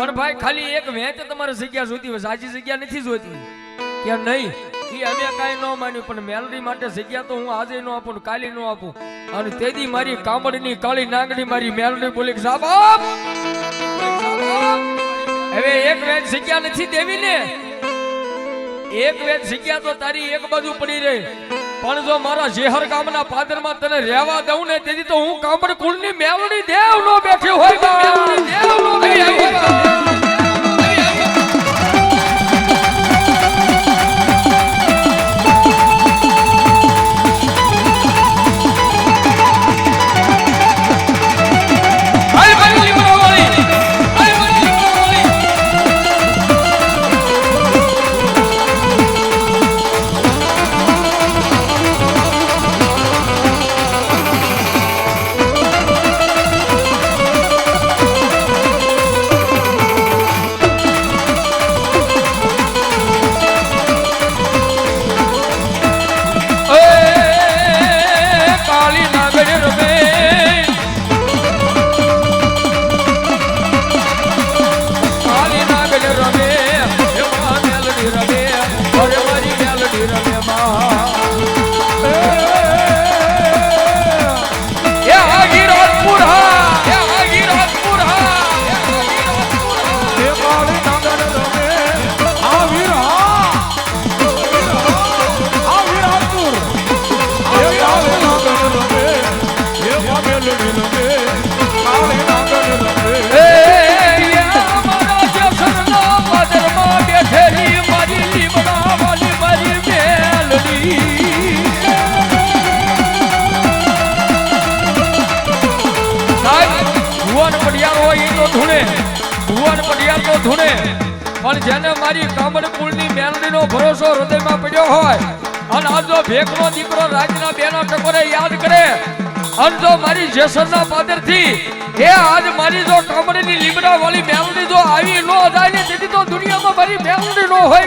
પણ ભાઈ, ખાલી એક વેચ તમારે જગ્યા જોતી હોય સાચી જગ્યા નથી જોતી કે નહીં, એ અમે કાંઈ ન માન્યું, પણ મેલરી માટે જગ્યા તો હું આજે ન આપું કાલે ન આપું. અને તેથી મારી કામડની કાળી નાંગડી મારી મેલરી બોલી સાબાબ હવે એક વેચ જગ્યા નથી દેવી ને એક વેચ જગ્યા તો તારી એક બાજુ પડી રહી. પણ જો મારા જેહર ગામના પાદરમાં તને રહેવા દઉં ને, તેથી તો હું કામડ કુળની મેલડી દેવ નો બેઠી હોય. દેવ નો બેઠી. હાય. ધૂણે, ભુવન પડિયાર તો ધૂણે. પણ જેને મારી કામડ કુળની મેલડીનો ભરોસો હૃદયમાં પડ્યો હોય, અને આ જો ભેગનો દીકરો રાજના બેનો ટકોરે યાદ કરે, અને જો મારી જેસરના પાદરથી, એ આજ મારી જો કામડની લીમડા વાળી મેલડી જો આવી નો જાય ને તેથી તો દુનિયામાં મારી મેલડી નો હોય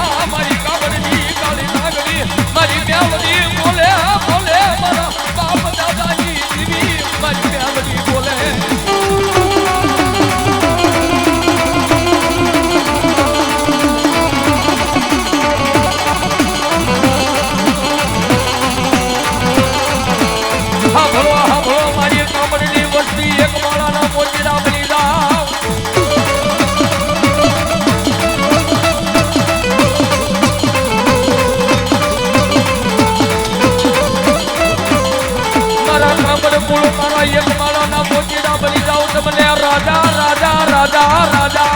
જાવ રાજા રાજા રાજા રાજા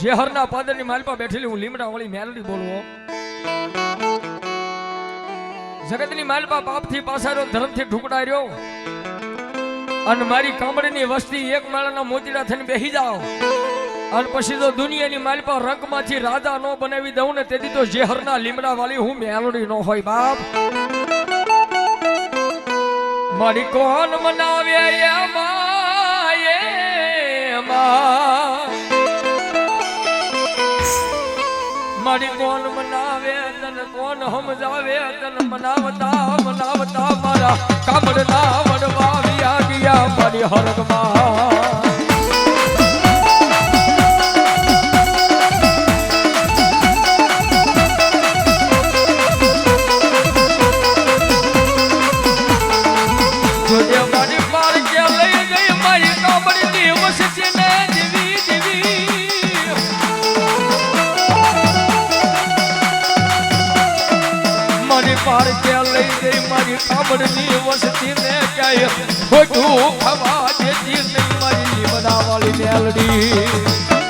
શહેરના પાદરની માલપા બેઠેલી હું લીમડા વાળી મેલડી બોલવો. જગતની માલપા પાપથી પાસારો ધર્મથી ઢુકડાર્યો. અને મારી કામડીની વસ્તી એક માળાના મોતીડા થઈને બેહી જાઓ. અને પછી તો દુનિયાની માલપા રંગમાંથી રાજા નો બનાવી દઉં ને તેથી તો ઝેહરના લીમડા વાળી હું મેલડી નો હોય બાપ. મારી કોણ મનાવે મારી કોણ મનાવે, તન કોણ સમજાવે, તન મનાવતા મનાવતા મારા કામડના વડવા વ્યા ગયા મારી હરગમાં. માર કે લઈ ગઈ મારી કામડની વસ્તી ને કહે ખોટું ખવા દેતી મારી જીવના વાળી મેલડી.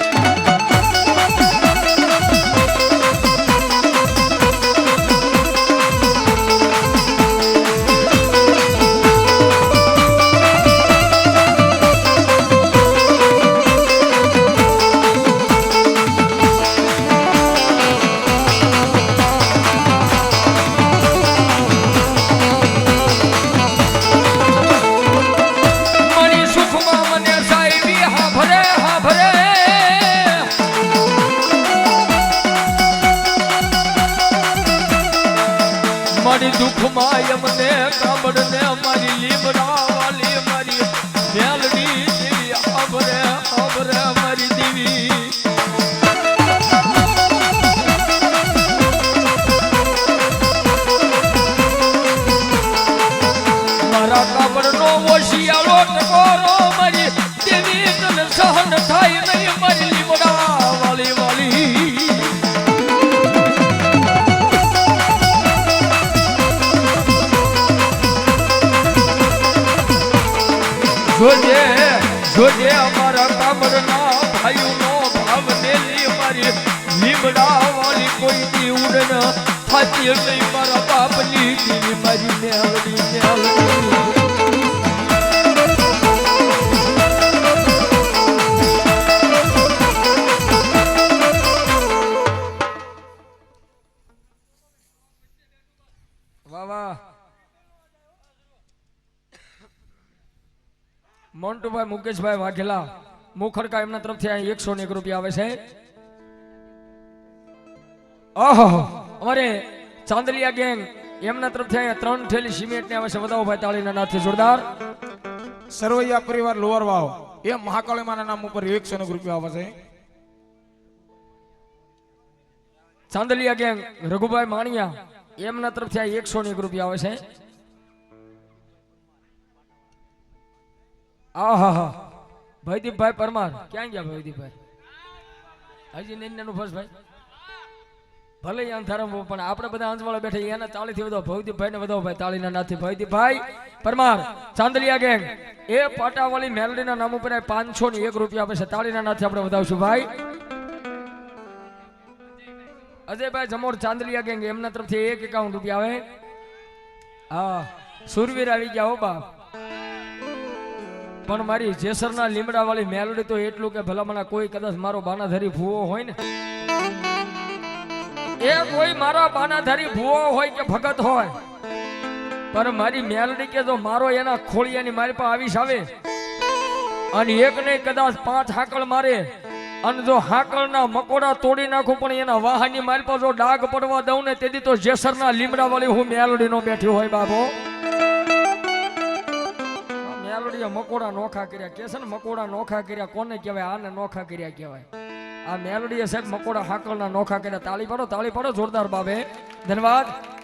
એમને કામડને મારી લીમડા વાલી મારી મેલડી દેવી હા ભરે મારી દેવી ટકોરો મારી દેવી તને સહન થાય નહીં, મારી જોજે જોજે અમારા કામડના ભાઈઓનો ભાવ દેલી મારી. લીમડા વાળી કોઈ ઉડન થાતી નહીં મારા બાપની દીવી મારી મેલડી મેલડી મોન્ટુભાઈ મુકેશભાઈ વાઘેલા મુખડકા એમના તરફથી અહીં એકસો ને એક રૂપિયા આવે છે. ઓહો અમારે ચાંદલિયા ગેંગ એમના તરફથી અહીંયા ત્રણ થેલી સિમેન્ટ ને આવે છે. વધાવો ભાઈ તાળીના નાથે જોરદાર. સરવૈયા પરિવાર લોવર વાવ એ મહાકાળીમાના નામ ઉપર એકસો ને રૂપિયા આવે છે. ચાંદલિયા ગેંગ રઘુભાઈ માણિયા એમના તરફથી આ એકસો ને એક રૂપિયા આવે છે. આહા ભયદીપભાઈ પરમાર, ક્યાં ગયા ભયદીપભાઈ? હજી નૈનાનું ફર્સ્ટ ભાઈ ભલે ઈ પણ આપણે બધા અંજવાળા બેઠા એના તાળીથી વધો. ભવદીપભાઈ ને વધો ભાઈ, તાળીના નાથી ભવદીપભાઈ પરમાર, ચાંદલિયા ગેંગ, એ પાટાવાળી મેલડીના નામ ઉપર પાંચસો ને એક રૂપિયા આપે છે. તાળીના નાથી આપણે વધાવશું ભાઈ. અજયભાઈ જમોર, ચાંદલિયા ગેંગ, એમના તરફથી એક એકાઉન્ટ રૂપિયા આવે. હા, સુરવીર આવી ગયા હો બાપ. પણ મારી જેસરના લીમડા વાળી મેલડી તો એટલું કે ભલામણા કોઈ કદાચ મારો બાનાધારી ભૂવો હોય ને? એ કોઈ મારા બાનાધારી ભૂવો હોય કે ભગત હોય. પણ મારી મેલડી કે જો મારો એના ખોળિયાની મારી પાસે આવીશ આવે, અને એક નહીં કદાચ પાંચ હાકળ મારે, અને જો હાકળના મકોડા તોડી નાખું પણ એના વાહનની મારી પાસે જો ડાઘ પડવા દઉં ને, તેથી તો જેસરના લીમડા વાળી હું મેલડીનો બેઠી હોય બાબો મેલડીએ મકોડા નોખા કર્યા. કે છે ને મકોડા નોખા કર્યા, કોને કહેવાય? આને નોખા કર્યા કહેવાય. આ મેલડીએ સાહેબ મકોડા હાકલના નોખા કર્યા. તાળી પાડો તાળી પાડો, જોરદાર બાબે. ધન્યવાદ.